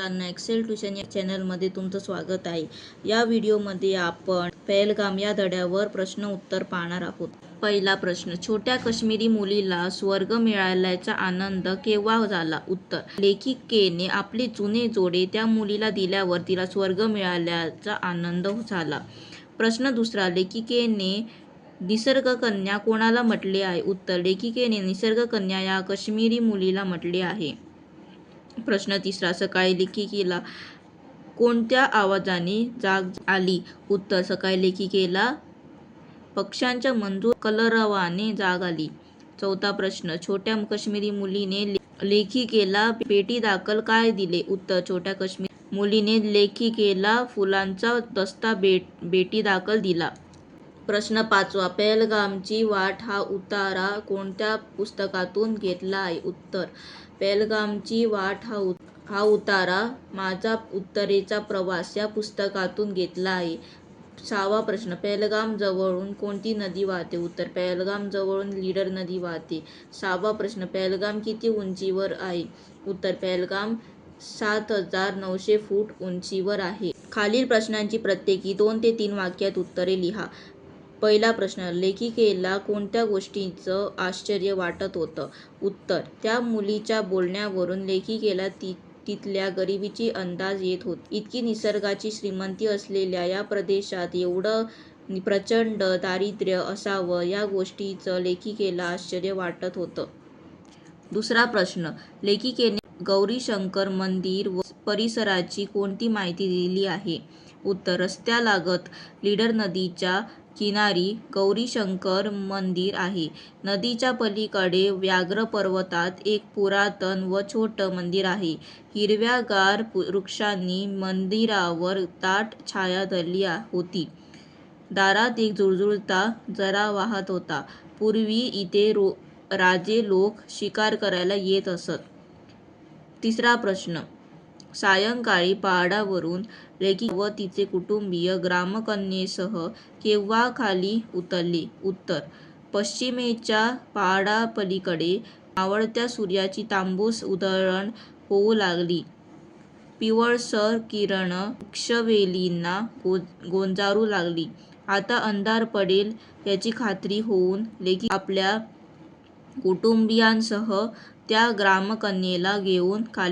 मुलांना Excel tuition या चॅनलमध्ये तुमचं स्वागत आहे. या व्हिडिओमध्ये आपण पहलगाम या धड्यावर प्रश्न उत्तर पाहणार आहोत. पहिला प्रश्न छोट्या काश्मीरी मुलीला स्वर्ग मिळाल्याचा आनंद केव्हा झाला? उत्तर लेखिकेने आपले जुने जोडे त्या मुलीला दिल्यावर तिला स्वर्ग मिळाल्याचा आनंद झाला. प्रश्न दुसरा लेखिकेने निसर्गकन्या कोणाला म्हटले आहे? उत्तर लेखिकेने निसर्गकन्या या काश्मीरी मुलीला म्हटले आहे. प्रश्न तिसरा सकाळी लेखिकेला कोणत्या आवाजाने जाग आली? उत्तर सकाळी लेखिकेला पक्ष्यांच्या मंजूर कलरवाने जाग आली. चौथा प्रश्न छोट्या काश्मीरी मुलीने लेखिकेला पेटी दाखल काय दिले? उत्तर छोट्या कश्मीर मुलीने लेखिकेला फुलांचा दस्ता बेट बेटी दाखल दिला. प्रश्न पाचवा. पहलगामची वाट हा उतारा कोणत्या पुस्तकातून घेतला आहे उत्तर. पहलगामची वाट हा उत हा उतारा माझा उत्तरेचा प्रवास या पुस्तकातून घेतला आहे सहावा प्रश्न. पहलगाम जवळून कोणती नदी वाहते? उत्तर. पहलगाम जवळून लीडर नदी वाहते. सहावा प्रश्न. पहलगाम किती उंचीवर आहे? उत्तर. पहलगाम सात हजार नऊशे फूट उंचीवर आहे. खालील प्रश्नांची प्रत्येकी दोन ते तीन वाक्यात उत्तरे लिहा. पहिला प्रश्न लेखिकेला कोणत्या गोष्टीचं आश्चर्य वाटत होतं? उत्तर त्या मुलीच्या बोलण्यावरून लेखिकेला ती तिथल्या गरिबीची अंदाज येत होती. इतकी निसर्गाची श्रीमंती असलेल्या या प्रदेशात एवढं प्रचंड दारिद्र्य असावं या गोष्टीचं लेखिकेला आश्चर्य वाटत होतं. दुसरा प्रश्न लेखिकेने गौरीशंकर मंदिर व परिसराची कोणती माहिती दिली आहे? उत्तर रस्त्यालागत लीडर नदीच्या किनारी गौरीशंकर मंदिर आहे. नदीच्या पलीकडे व्याघ्र पर्वतात एक पुरातन व छोटं मंदिर आहे. हिरव्यागार वृक्षांनी मंदिरावर दाट छाया धरली होती. दारात एक जुळजुळता जरा वाहत होता. पूर्वी इथे रो राजे लोक शिकार करायला येत असत. तिसरा प्रश्न. सायंकाळी पहाडावरून लेखिका व तिचे कुटुंबीय ग्रामकन्येसह केव्हा खाली उतरले? उत्तर पश्चिमेच्या पहाडापलीकडे आवडत्या सूर्याची तांबूस उधळण होऊ लागली. पिवळसर किरण वृक्षवेलींना गो गोंजारू लागली. आता अंधार पडेल याची खात्री होऊन लेखी आपल्या कुटुंबियांसह त्या ग्रामकन्येला घेऊन खाली